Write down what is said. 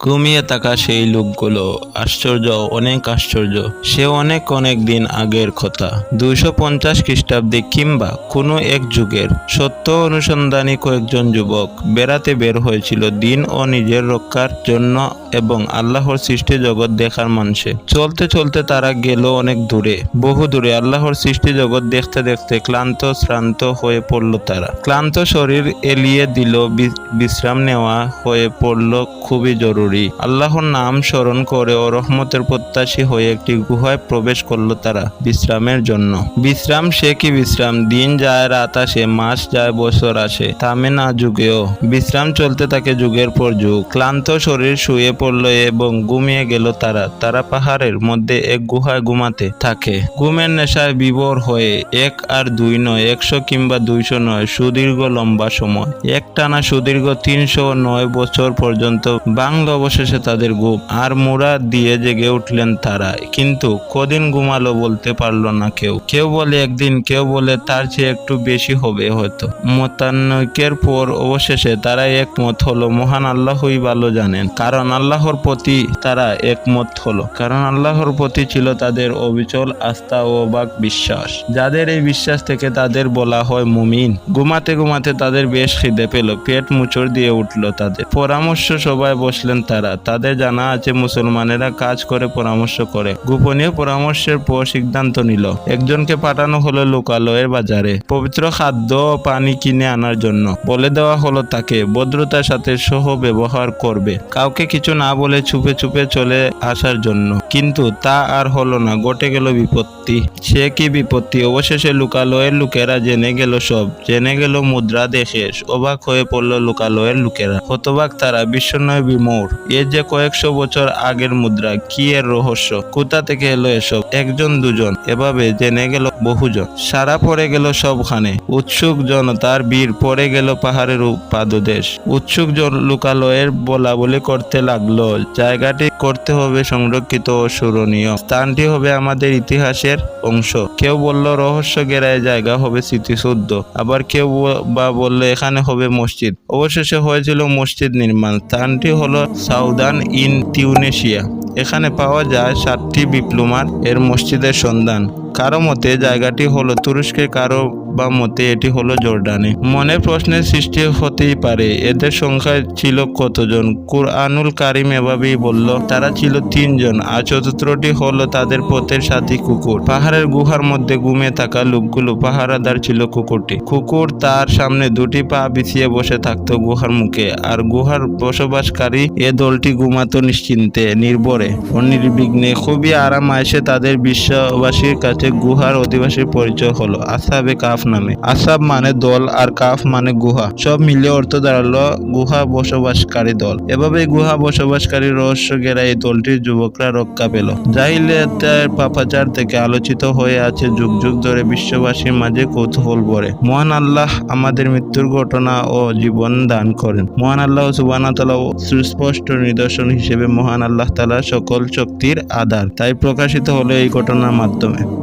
ঘুমিয়ে থাকা সেই লোকগুলো আশ্চর্য, অনেক আশ্চর্য। সে অনেক অনেক দিন আগের কথা। দুইশো পঞ্চাশ খ্রিস্টাব্দে কিংবা কোনো এক যুগের সত্য অনুসন্ধানী কয়েকজন যুবক বেড়াতে বের হয়েছিল দিন ও নিজের রক্ষার জন্য এবং আল্লাহর সৃষ্টি জগৎ দেখার মানসে চলতে চলতে তারা গেল অনেক দূরে। বহু দূরে আল্লাহর সৃষ্টি জগৎ দেখতে দেখতে ক্লান্ত, শ্রান্ত হয়ে পড়ল তারা। ক্লান্ত শরীর এলিয়ে দিল বিশ্রাম নেওয়া হয়ে পড়ল খুবই জরুরি। আল্লাহর নাম স্মরণ করে ও রহমতের প্রত্যাশী হয়ে একটি গুহায় প্রবেশ করল তারা বিশ্রামের জন্য। বিশ্রাম সে কি বিশ্রাম? দিন যায়, রাত আসে, মাস যায়, বছর আসে। থামে না যুগেও। বিশ্রাম চলতে থাকে যুগের পর যুগ। ক্লান্ত শরীর শুয়ে পড়ল এবং ঘুমিয়ে গেল তারা। তারা পাহাড়ের মধ্যে এক গুহায় ঘুমাতে থাকে। ঘুমের নেশায় বিভোর হয়ে এক আর দুই নয়, একশো কিংবা দুইশো নয় সুদীর্ঘ লম্বা সময়। এক টানা সুদীর্ঘ তিনশো নয় বছর পর্যন্ত বাংলা অবশেষে তাদের ঘুম আর মুড়া দিয়ে জেগে উঠলেন তারা। কিন্তু কদিন ঘুমালো বলতে পারল না কেউ। কেউ বলে একদিন, কেউ বলে তার চেয়ে একটু বেশি হবে হয়তো। মতানৈক্যের পর অবশেষে তারা একমত হলো, মহান আল্লাহই ভালো জানেন। কারণ আল্লাহর প্রতি তারা একমত হলো। কারণ আল্লাহর প্রতি ছিল তাদের অবিচল আস্থা ও অবাক বিশ্বাস। যাদের এই বিশ্বাস থেকে তাদের বলা হয় মুমিন। ঘুমাতে ঘুমাতে তাদের বেশ খিদে পেল, পেট মুচড় দিয়ে উঠল তাদের। পরামর্শ সবাই বসলেন তারা। তাদের জানা আছে, মুসলমানেরা কাজ করে পরামর্শ করে। গোপনীয় পরামর্শের পর সিদ্ধান্ত নিল, একজনকে পাঠানো হলো লোকালয়ের বাজারে পবিত্র খাদ্য ও পানি কিনে আনার জন্য। বলে দেওয়া হলো তাকে, ভদ্রতার সাথে সহ ব্যবহার করবে। কাউকে কিছু না বলে চুপে চুপে চলে আসার জন্য। কিন্তু তা আর হলো না, ঘটে গেল বিপত্তি। সে কি বিপত্তি? অবশেষে লোকালয়ের লোকেরা জেনে গেল সব। জেনে গেল মুদ্রা দেখে অবাক হয়ে পড়ল লোকালয়ের লোকেরা। হতবাক তারা বিস্ময় বিমোর। এ যে কয়েকশো বছর আগের মুদ্রা, কি এর রহস্য? কোথা থেকে এলো এসব? একজন, দুজন, এভাবে জেনে গেল বহুজন। সারা পড়ে গেল সবখানে। উৎসুক জনতার বীর পড়ে গেল পাহাড়ের পাদদেশ। উৎসুক জন লোকালয়ের বলা বলি করতে লাগল। জায়গাটি করতে হবে সংরক্ষিত ও স্মরণীয় স্থানটি হবে আমাদের ইতিহাসের অংশ। কেউ বলল, রহস্য গেরায় জায়গা হবে স্মৃতিশুদ্ধ আবার কেউ বা বলল, এখানে হবে মসজিদ। অবশেষে হয়েছিল মসজিদ নির্মাণ। স্থানটি হলো সাউদান ইন টিউনেশিয়া। এখানে পাওয়া যায় সাতটি ডিপ্লোমার এর মসজিদের সন্ধান। কারও মতে, জায়গাটি হলো তুরস্কের কারও বা মতে এটি হলো জর্ডানে মনে প্রশ্নের সৃষ্টি হতেই পারে, এদের সংখ্যা ছিল কতজন? কুরআনুল কারিম এভাবেই বলল, তারা ছিল তিনজন, আর চতুর্থটি হলো তাদের পথের সাথী কুকুর। পাহাড়ের গুহার মধ্যে ঘুমিয়ে থাকা লোকগুলো পাহারাদার ছিল কুকুরটি। কুকুর তার সামনে দুটি পা বিছিয়ে বসে থাকতো গুহার মুখে, আর গুহার বসবাসকারী এ দলটি ঘুমাতো নিশ্চিন্তে নির্ভরে ও নির্বিঘ্নে। খুবই আরাম আয়সে তাদের বিশ্ববাসীর কাছে গুহার অধিবাসীর পরিচয় হলো। আসাবে কাফ নামে। আসাব মানে দল আর কাফ মানে গুহা। সব মিলিয়ে অর্থ দাঁড়াল গুহা বসবাসকারী দল। এভাবে গুহা বসবাসকারী রহস্য গেরা এই দলটির যুবকরা রক্ষা পেল। জাহিলিয়াতের পাপাচার থেকে আলোচিত হয়ে আছে যুগ যুগ ধরে বিশ্ববাসীর মাঝে কৌতূহল ভরে। মহান আল্লাহ আমাদের মৃত্যুর ঘটনা ও জীবন দান করেন। মহান আল্লাহ সুবানা তালা সুস্পষ্ট নিদর্শন হিসেবে মহান আল্লাহ তালা সকল শক্তির আধার। তাই প্রকাশিত হলো এই ঘটনার মাধ্যমে।